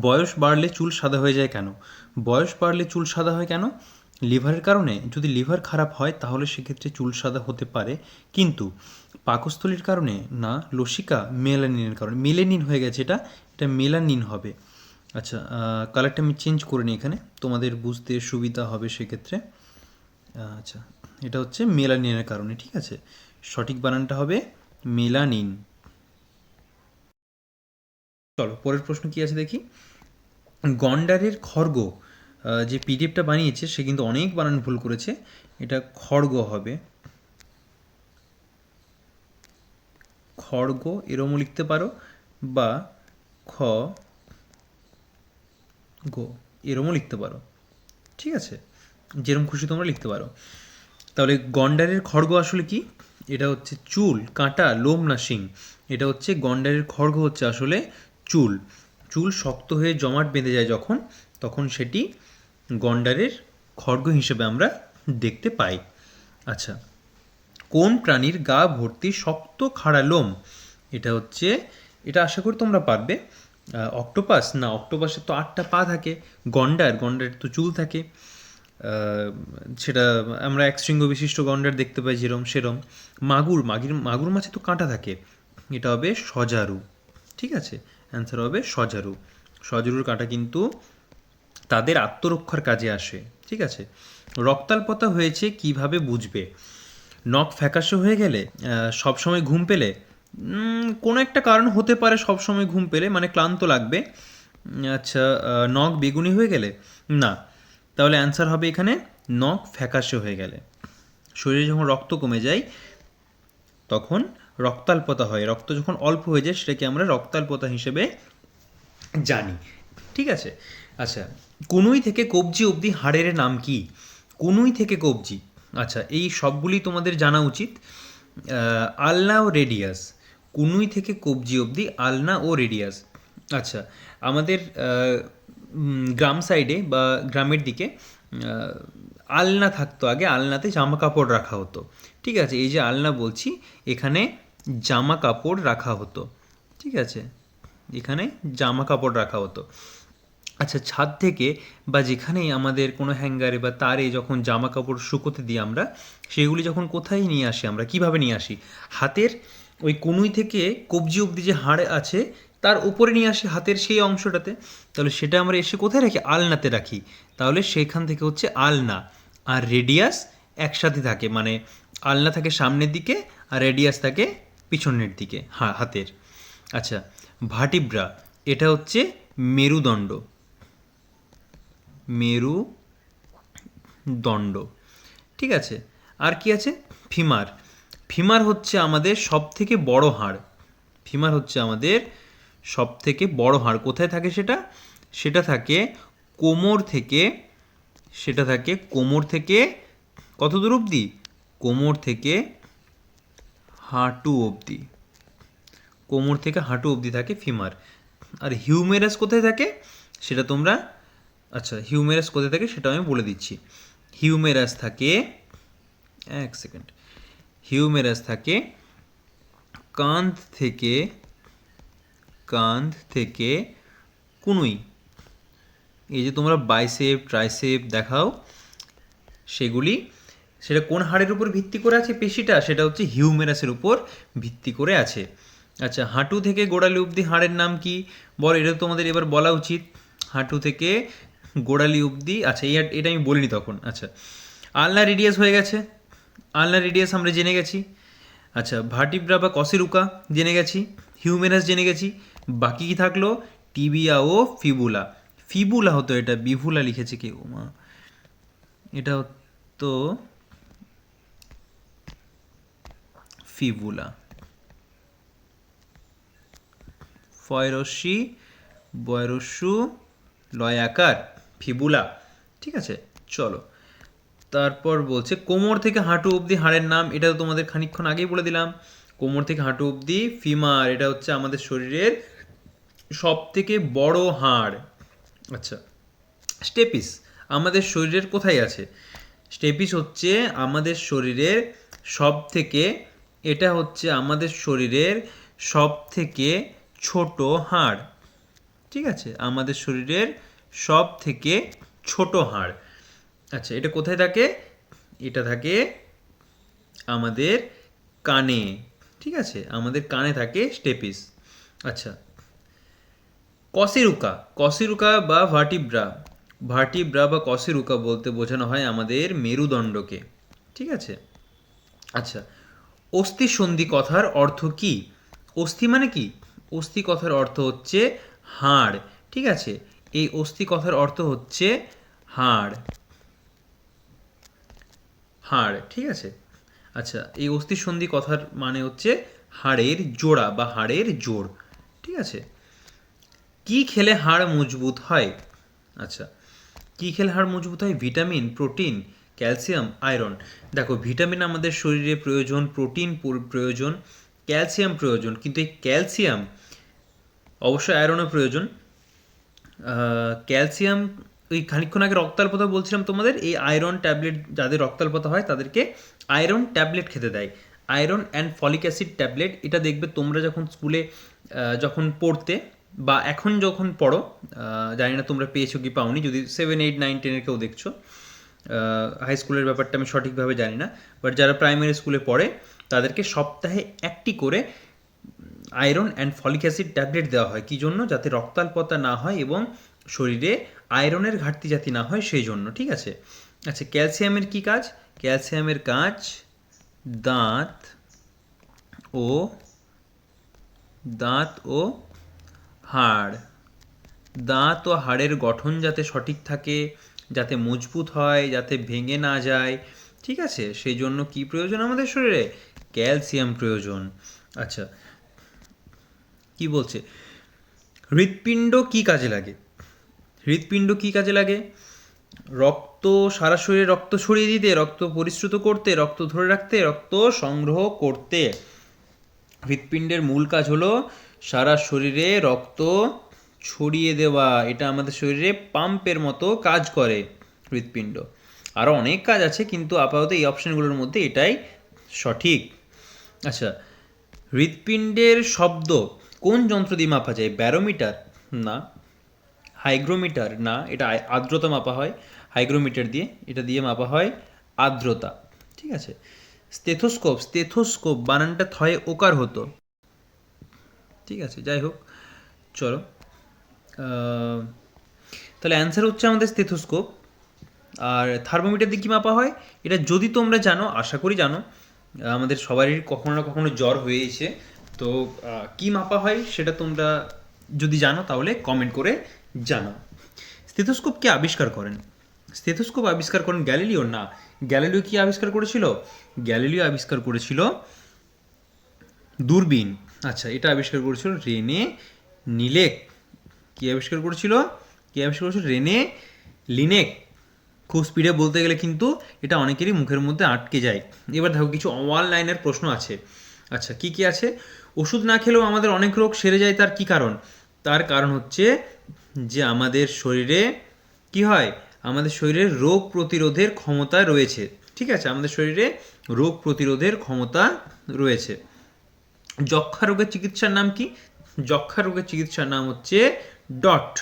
বয়স বাড়লে চুল সাদা হয়ে যায় কেন? বয়স বাড়লে চুল সাদা হয় কেন? লিভারের কারণে যদি লিভার খারাপ হয় তাহলে সেক্ষেত্রে চুল সাদা হতে পারে। কিন্তু পাকস্থলীর কারণে না, লসিকা মেলানিনের কারণে। মেলেনিন হয়ে গেছে এটা এটা মেলানিন হবে। আচ্ছা কালারটা আমি চেঞ্জ করে নিই এখানে। তোমাদের বুঝতে সুবিধা হবে সেক্ষেত্রে। আচ্ছা এটা হচ্ছে মেলানিনের কারণে, ঠিক আছে? সঠিক বানানটা হবে মেলানিন। চলো, পরের প্রশ্ন কি আছে দেখি? গন্ডারের খর্গ যে পিডিএফটা বানিয়েছে, সে কিন্তু অনেক বানান ভুল করেছে। এটা খড়গ হবে। খড়গ এরমও লিখতে পারো, বা খ, গো, এরমও লিখতে পারো। ঠিক আছে? যেরকম খুশি তোমরা লিখতে পারো। তাহলে গন্ডারের খড়গ আসলে কি? এটা হচ্ছে চুল, কাঁটা, লোম না শিং। এটা হচ্ছে গন্ডারের খড়গ হচ্ছে আসলে চুল। চুল শক্ত হয়ে জমাট বেঁধে যায় যখন, তখন সেটি গন্ডারের খড়গ হিসেবে আমরা দেখতে পাই। আচ্ছা কোন প্রাণীর গা ভর্তি শক্ত খাড়া লোম? এটা হচ্ছে, এটা আশা করি তোমরা পারবে। অক্টোপাস? না অক্টোপাসের তো আটটা পা থাকে। গন্ডার? গন্ডারের তো চুল থাকে। সেটা আমরা এক শৃঙ্গ বিশিষ্ট গন্ডার দেখতে পাই যেরম সেরম। মাগুর? মাগুর মাগুর মাছে তো কাঁটা থাকে। এটা হবে সজারু। ঠিক আছে? অ্যান্সার হবে সজারু। সজারুর কাঁটা কিন্তু তাদের আত্মরক্ষার কাজে আসে, ঠিক আছে? রক্তাল্পতা হয়েছে কীভাবে বুঝবে? নখ ফ্যাকাশে হয়ে গেলে সবসময় ঘুম পেলে? কোনো একটা কারণ হতে পারে সবসময় ঘুম পেলে মানে ক্লান্ত লাগবে। আচ্ছা নখ বেগুনি হয়ে গেলে? না। তাহলে অ্যান্সার হবে এখানে, নখ ফ্যাকাশে হয়ে গেলে। শরীরে যখন রক্ত কমে যায়, তখন রক্তাল্পতা হয়। রক্ত যখন অল্প হয়ে যায়, সেটাকে আমরা রক্তাল্পতা হিসেবে জানি। ঠিক আছে? আচ্ছা কুনুই থেকে কবজি অবধি হাড়ের নাম কি? কুনুই থেকে কবজি। আচ্ছা এই সবগুলি তোমাদের জানা উচিত। আলনা ও রেডিয়াস। কুনুই থেকে কবজি অবধি আলনা ও রেডিয়াস। আচ্ছা আমাদের গ্রাম সাইডে বা গ্রামের দিকে আলনা থাকতো আগে। আলনাতে জামা কাপড় রাখা হতো। ঠিক আছে, এই যে আলনা বলছি, এখানে জামা কাপড় রাখা হতো। ঠিক আছে? এখানে জামা কাপড় রাখা হতো। আচ্ছা ছাদ থেকে বা যেখানেই আমাদের কোনো হ্যাঙ্গারে বা তারে যখন জামা কাপড় শুকোতে দিই আমরা, সেগুলি যখন কোথায় নিয়ে আসি আমরা? কীভাবে নিয়ে আসি? হাতের ওই কুনুই থেকে কবজি অবধি যে হাড় আছে, তার উপরে নিয়ে আসি হাতের সেই অংশটাতে। তাহলে সেটা আমরা এসে কোথায় রাখি? আলনাতে রাখি। তাহলে সেখান থেকে হচ্ছে আলনা। আর রেডিয়াস একসাথে থাকে। মানে আলনা থাকে সামনের দিকে আর রেডিয়াস থাকে পিছনের দিকে, হা, হাতের। আচ্ছা ভাটিব্রা, এটা হচ্ছে মেরুদণ্ড। মেরুদণ্ড। ঠিক আছে, আর কি আছে? ফিমার। ফিমার হচ্ছে আমাদের সব থেকে বড় হাড়। ফিমার হচ্ছে আমাদের সব থেকে বড় হাড়। কোথায় থাকে সেটা? সেটা থাকে কোমর থেকে, সেটা থাকে কোমর থেকে কত দূর অবধি? কোমর থেকে হাঁটু অবধি। কোমর থেকে হাঁটু অবধি থাকে ফিমার। আর হিউমেরাস কোথায় থাকে? সেটা তোমরা আচ্ছা হিউমেরাস কোথায় থাকে সেটা আমি বলে দিচ্ছি। হিউমেরাস থাকে, এক সেকেন্ড। হিউমেরাস থাকে কাঁধ থেকে কাঁধ থেকে কুনুই। এই যে তোমরা বাইসেপ, ট্রাইসেপ দেখাও, সেগুলি সেটা কোন হাড়ের উপর ভিত্তি করে আছে পেশিটা? সেটা হচ্ছে হিউমেরাসের উপর ভিত্তি করে আছে। আচ্ছা হাঁটু থেকে গোড়ালি অবধি হাড়ের নাম কি? বল, এটা তোমাদের এবার বলা উচিত। হাঁটু থেকে গোড়ালি অবধি আচ্ছা এটা আমি বলিনি তখন আচ্ছা। আলনা রেডিয়াস হয়ে গেছে। আলনা রেডিয়াস আমরা জেনে গেছি। আচ্ছা ভার্টিব্রা বা কসেরুকা জেনে গেছি। হিউমেরাস জেনে গেছি। বাকি কি থাকল? টিবিয়া ও ফিবুলা ফিবুলা হতো এটা বিভুলা লিখেছে কেউ, মা। এটা তো ফিবুলা। ফয়রস্যি বয়রস্যু লয়াকার, ফিবুলা। ঠিক আছে? চলো। তারপর বলছে, কোমর থেকে হাঁটু অবধি হাড়ের নাম, এটা তো তোমাদের খানিকক্ষণ আগেই বলে দিলাম। কোমর থেকে হাঁটু অবধি, ফিমার, এটা হচ্ছে আমাদের শরীরের সব থেকে বড় হাড়। আচ্ছা স্টেপিস, আমাদের শরীরের কোথায় আছে? স্টেপিস হচ্ছে আমাদের শরীরের সব থেকে এটা হচ্ছে আমাদের শরীরের সব থেকে ছোট হাড়। ঠিক আছে? আমাদের শরীরের সব থেকে ছোট হাড়। আচ্ছা এটা কোথায় থাকে? এটা থাকে আমাদের কানে। ঠিক আছে? আমাদের কানে থাকে স্টেপিস। আচ্ছা কসিরুকা। কসিরুকা বা ভার্টিব্রা। ভার্টিব্রা বা কসিরুকা বলতে বোঝানো হয় আমাদের মেরুদণ্ডকে। ঠিক আছে? আচ্ছা অস্থি সন্ধি কথার অর্থ কি? অস্থি মানে কি? অস্থি কথার অর্থ হচ্ছে হাড়, ঠিক আছে? এই অস্থি কথার অর্থ হচ্ছে হাড়। হাড়, ঠিক আছে? আচ্ছা এই অস্থি সন্ধি কথার মানে হচ্ছে হাড়ের জোড়া বা হাড়ের জোড় ঠিক আছে? কি খেলে হাড় মজবুত হয়? আচ্ছা কি খেলে হাড় মজবুত হয়? Vitamin, protein calcium, iron. দেখো, ভিটামিন আমাদের শরীরে প্রয়োজন, প্রোটিন প্রয়োজন, ক্যালসিয়াম প্রয়োজন। কিন্তু এই ক্যালসিয়াম অবশ্যই আয়রনও প্রয়োজন। ক্যালসিয়াম ওই খানিকক্ষণ আগে রক্তাল্পতা বলছিলাম তোমাদের, এই আয়রন ট্যাবলেট, যাদের রক্তাল্পতা হয়, তাদেরকে আয়রন ট্যাবলেট খেতে দেয়। Iron and folic acid tablet, এটা দেখবে তোমরা যখন স্কুলে যখন পড়তে বা এখন যখন পড়ো জানি না তোমরা পেয়েছ কি পাওনি, যদি সেভেন, এইট, নাইন, টেনের কেউ দেখছ হাই স্কুলের ব্যাপারটা আমি সঠিকভাবে জানি না বাট যারা প্রাইমারি স্কুলে পড়ে, তাদেরকে সপ্তাহে একটি করে iron and folic acid tablet দেওয়া হয়। কি জন্য? যাতে রক্তাল্পতা না হয় এবং শরীরে আয়রনের ঘাটতি যাতে না হয়, সেই জন্য। ঠিক আছে? আচ্ছা ক্যালসিয়ামের কি কাজ? ক্যালসিয়ামের কাজ দাঁত ও দাঁত ও হাড়। দাঁত ও হাড়ের গঠন যাতে সঠিক থাকে যাতে মজবুত হয়, যাতে ভেঙে না যায়। ঠিক আছে? সেই জন্য কি প্রয়োজন আমাদের শরীরে? ক্যালসিয়াম প্রয়োজন। আচ্ছা। কি বলছে? হৃৎপিণ্ড কি কাজে লাগে? হৃৎপিণ্ড কি কাজে লাগে? রক্ত সারা শরীরে রক্ত ছড়িয়ে দিতে, রক্ত পরিশ্রুত করতে, রক্ত ধরে রাখতে, রক্ত সংগ্রহ করতে। হৃৎপিণ্ডের মূল কাজ হলো সারা শরীরে রক্ত ছড়িয়ে দেওয়া, এটা আমাদের শরীরে পাম্পের মতো কাজ করে হৃৎপিণ্ড। আরও অনেক কাজ আছে, কিন্তু আপাতত এই অপশানগুলোর মধ্যে এটাই সঠিক। আচ্ছা হৃৎপিণ্ডের শব্দ কোন যন্ত্র দিয়ে মাপা যায়? ব্যারোমিটার? না। হাইগ্রোমিটার? না। এটা আর্দ্রতা মাপা হয়। হাইগ্রোমিটার দিয়ে এটা দিয়ে মাপা হয় আর্দ্রতা। ঠিক আছে? স্টেথোস্কোপ স্টেথোস্কোপ বানানটা থয়ে ওকার হতো। ঠিক আছে, যাই হোক, চলো। তাহলে অ্যান্সার হচ্ছে আমাদের স্টেথোস্কোপ আর থার্মোমিটার দিয়ে কী মাপা হয়? এটা যদি তোমরা জানো, আশা করি জানো আমাদের সবারই কখনো না কখনো জ্বর হয়েছে তো কি মাপা হয় সেটা তোমরা যদি জানো, তাহলে কমেন্ট করে জানাও। স্টেথোস্কোপ কে আবিষ্কার করেন? স্টেথোস্কোপ আবিষ্কার করেন গ্যালিলিও না। গ্যালিলিও কি আবিষ্কার করেছিল? গ্যালিলিও আবিষ্কার করেছিল দূরবীন। আচ্ছা এটা আবিষ্কার করেছিল রেনে নিলেক কি আবিষ্কার করেছিল? কি আবিষ্কার করেছিল? রেনে লিনেক খুব স্পিডে বলতে গেলে কিন্তু এটা অনেকেরই মুখের মধ্যে আটকে যায়। এবার দেখো, কিছু ওয়ান লাইনের প্রশ্ন আছে। আচ্ছা কি কি আছে? ওষুধ না খেলেও আমাদের অনেক রোগ সেরে যায়, তার কি কারণ? তার কারণ হচ্ছে যে আমাদের শরীরে কি হয়? আমাদের শরীরে রোগ প্রতিরোধের ক্ষমতা রয়েছে। ঠিক আছে, আমাদের শরীরে রোগ প্রতিরোধের ক্ষমতা রয়েছে। যক্ষা রোগের চিকিৎসার নাম কি? যক্ষা রোগের চিকিৎসার নাম হচ্ছে ডট।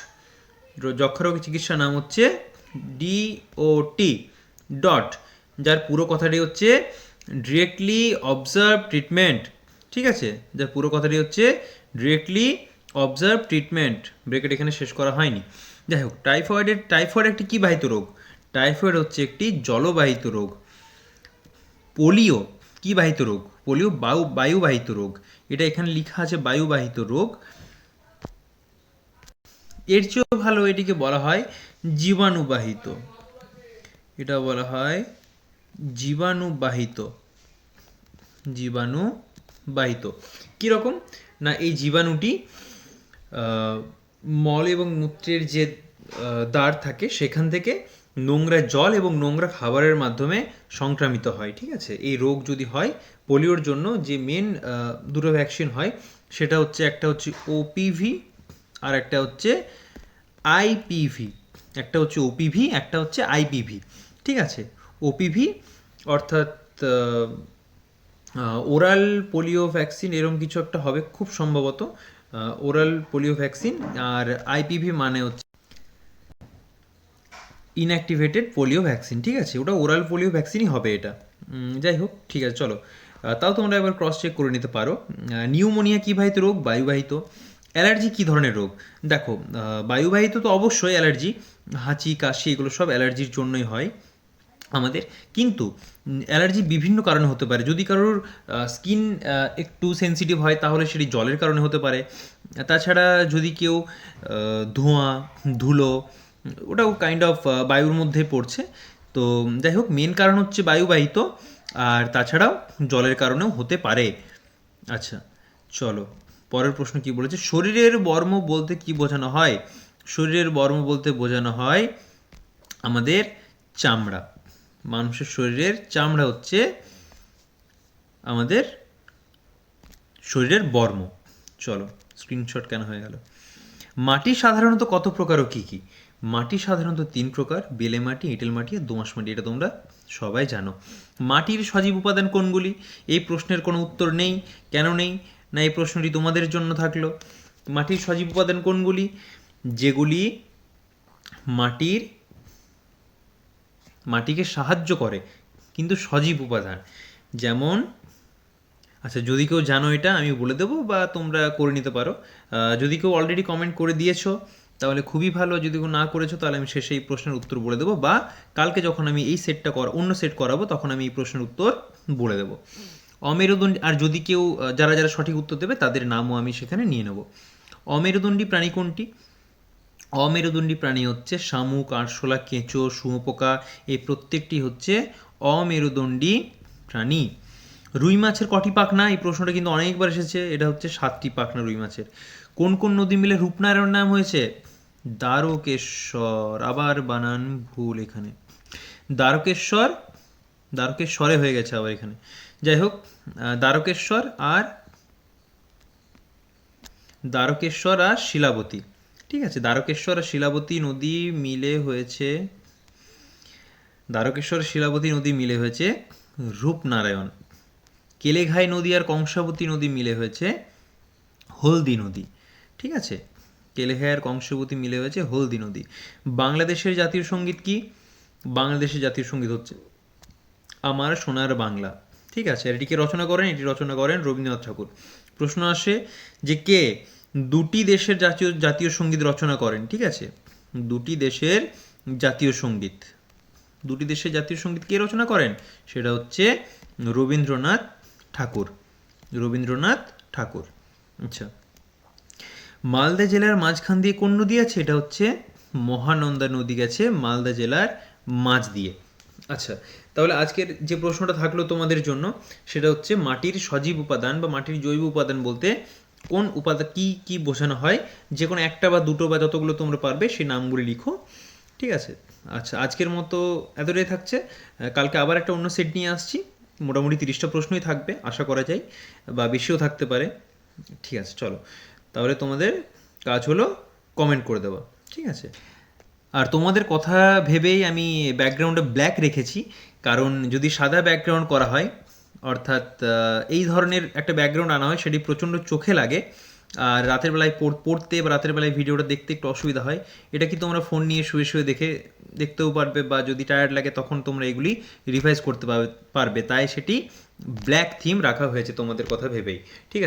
যক্ষা রোগের চিকিৎসার নাম হচ্ছে ডিওটি ডট। যার পুরো কথাটি হচ্ছে ডিরেক্টলি অবজার্ভ ট্রিটমেন্ট ঠিক আছে? যার পুরো কথাটি হচ্ছে ডিরেক্টলি অবজার্ভ ট্রিটমেন্ট ব্রেকেট এখানে শেষ করা হয়নি। যাই হোক টাইফয়েডের টাইফয়েড একটি কী বাহিত রোগ? টাইফয়েড হচ্ছে একটি জলবাহিত রোগ। পোলিও কি বাহিত রোগ, পোলিও বায়ু বায়ুবাহিত রোগ। এটা এখানে লেখা আছে বায়ুবাহিত রোগ। এর চেয়েও ভালো এটিকে বলা হয় জীবাণুবাহিত। এটা বলা হয় জীবাণুবাহিত। জীবাণুবাহিত। কীরকম না, এই জীবাণুটি মল এবং মূত্রের যে দ্বার থাকে, সেখান থেকে নোংরা জল এবং নোংরা খাবারের মাধ্যমে সংক্রামিত হয়, ঠিক আছে? এই রোগ যদি হয়, পোলিওর জন্য যে মেন দুটো ভ্যাকসিন হয়, সেটা হচ্ছে একটা হচ্ছে ওপিভি আর একটা হচ্ছে আইপিভি একটা হচ্ছে ওপিভি একটা হচ্ছে আইপিভি ঠিক আছে? ওপিভি অর্থাৎ ওরাল পোলিও ভ্যাকসিন এরকম কিছু একটা হবে খুব সম্ভবত ওরাল পোলিও ভ্যাকসিন আর আইপিভি মানে হচ্ছে ইনঅ্যাক্টিভেটেড পোলিও ভ্যাকসিন ঠিক আছে? ওটা ওরাল পোলিও ভ্যাকসিনই হবে এটা। যাই হোক, ঠিক আছে, চলো। তাও তোমরা একবার ক্রস চেক করে নিতে পারো। নিউমোনিয়া কী বাহিত রোগ, বায়ুবাহিত? অ্যালার্জি কী ধরনের রোগ? দেখো বায়ুবাহিত তো অবশ্যই অ্যালার্জি, হাঁচি, কাশি, এগুলো সব অ্যালার্জির জন্যই হয় আমাদের। কিন্তু অ্যালার্জি বিভিন্ন কারণে হতে পারে। যদি কারোর স্কিন একটু সেনসিটিভ হয়, তাহলে সেটি জলের কারণে হতে পারে। তাছাড়া যদি কেউ ধোঁয়া, ধুলো ওটাও কাইন্ড অফ বায়ুর মধ্যে পড়ছে। তো যাই হোক মেন কারণ হচ্ছে বায়ুবাহিত আর তাছাড়াও জলের কারণেও হতে পারে। আচ্ছা চলো, পরের প্রশ্ন কি বলেছে? শরীরের বর্ম বলতে কি বোঝানো হয়? শরীরের বর্ম বলতে বোঝানো হয় আমাদের চামড়া। মানুষের শরীরের চামড়া হচ্ছে আমাদের শরীরের বর্ম। চলো স্ক্রিনশট কেন হয়ে গেল? মাটি সাধারণত কত প্রকার ও কী কী? মাটি সাধারণত তিন প্রকার, বেলে মাটি, এঁটেল মাটি আর দোঁয়াশ মাটি, এটা তোমরা সবাই জানো। মাটির সজীব উপাদান কোনগুলি? এই প্রশ্নের কোনো উত্তর নেই, কেন নেই, না এই প্রশ্নটি তোমাদের জন্য থাকল। মাটির সজীব উপাদান কোনগুলি? যেগুলি মাটির, মাটিকে সাহায্য করে, কিন্তু সজীব উপাদান। যেমন আচ্ছা যদি কেউ জানো এটা, আমি বলে দেবো বা তোমরা করে নিতে পারো। যদি কেউ অলরেডি কমেন্ট করে দিয়েছ তাহলে খুবই ভালো, যদি না করেছ তাহলে আমি শেষে এই প্রশ্নের উত্তর বলে দেবো, বা কালকে যখন আমি এই সেটটা করা, অন্য সেট করাবো, তখন আমি এই প্রশ্নের উত্তর বলে দেবো। অমেরুদণ্ডী, আর যদি কেউ, যারা যারা সঠিক উত্তর দেবে, তাদের নামও আমি সেখানে নিয়ে নেব। অমেরুদণ্ডী প্রাণী কোনটি? অমেরুদণ্ডী প্রাণী হচ্ছে শামুক, আরশোলা, কেঁচো, শুঁয়োপোকা, এই প্রত্যেকটি হচ্ছে অমেরুদণ্ডী প্রাণী। রুই মাছের কটি পাখনা? এই প্রশ্নটা কিন্তু অনেকবার এসেছে, এটা হচ্ছে সাতটি পাখনা রুই মাছের। কোন কোন নদী মিলে রূপনারায়ণ নাম হয়েছে? দ্বারকেশ্বর, আবার বানান ভুল এখানে। দ্বারকেশ্বর, দ্বারকেশ্বরে হয়ে গেছে আবার এখানে। যাই হোক দ্বারকেশ্বর আর দ্বারকেশ্বর আর শিলাবতী। ঠিক আছে, দ্বারকেশ্বর আর শিলাবতী নদী মিলে হয়েছে, দ্বারকেশ্বর শিলাবতী নদী মিলে হয়েছে রূপনারায়ণ। কেলেঘাই নদী আর কংসাবতী নদী মিলে হয়েছে হলদি নদী। ঠিক আছে কেলেঘাই কংসবতী মিলে হয়েছে হলদি নদী। বাংলাদেশের জাতীয় সংগীত কি? বাংলাদেশের জাতীয় সংগীত হচ্ছে আমার সোনার বাংলা। ঠিক আছে এটিকে রচনা করেন, এটি রচনা করেন রবীন্দ্রনাথ ঠাকুর। প্রশ্ন আসে যে কে দুটি দেশের জাতীয় জাতীয় সংগীত রচনা করেন? ঠিক আছে, দুটি দেশের জাতীয় সংগীত। দুটি দেশের জাতীয় সংগীত কে রচনা করেন? সেটা হচ্ছে রবীন্দ্রনাথ ঠাকুর। রবীন্দ্রনাথ ঠাকুর। আচ্ছা মালদা জেলার মাঝখান দিয়ে কোন নদী আছে? এটা হচ্ছে মহানন্দা নদী গেছে মালদা জেলার মাঝ দিয়ে। আচ্ছা তাহলে আজকের যে প্রশ্নটা থাকল তোমাদের জন্য, সেটা হচ্ছে মাটির সজীব উপাদান বা মাটির জৈব উপাদান বলতে কোন উপাদান, কি কি বোঝানো হয়? যে কোনো একটা বা দুটো বা যতগুলো তোমরা পারবে সেই নামগুলি লিখো। ঠিক আছে? আচ্ছা আজকের মতো এতটাই থাকছে। কালকে আবার একটা অন্য সেট নিয়ে আসছি। মোটামুটি তিরিশটা প্রশ্নই থাকবে, আশা করা যায়, বা বেশিও থাকতে পারে। ঠিক আছে, চলো। তাহলে তোমাদের কাজ হলো কমেন্ট করে দেওয়া, ঠিক আছে? আর তোমাদের কথা ভেবেই আমি ব্যাকগ্রাউন্ডে ব্ল্যাক রেখেছি, কারণ যদি সাদা ব্যাকগ্রাউন্ড করা হয়, অর্থাৎ এই ধরনের একটা ব্যাকগ্রাউন্ড আনা হয়, সেটি প্রচণ্ড চোখে লাগে, আর রাতের বেলায় পড়- পড়তে বা রাতের বেলায় ভিডিওটা দেখতে একটু অসুবিধা হয়, এটা কি তোমরা ফোন নিয়ে শুয়ে শুয়ে দেখে, দেখতেও পারবে বা যদি টায়ার্ড লাগে তখন তোমরা এগুলি রিভাইজ করতে পারবে তাই সেটি ব্ল্যাক থিম রাখা হয়েছে তোমাদের কথা ভেবেই, ঠিক আছে?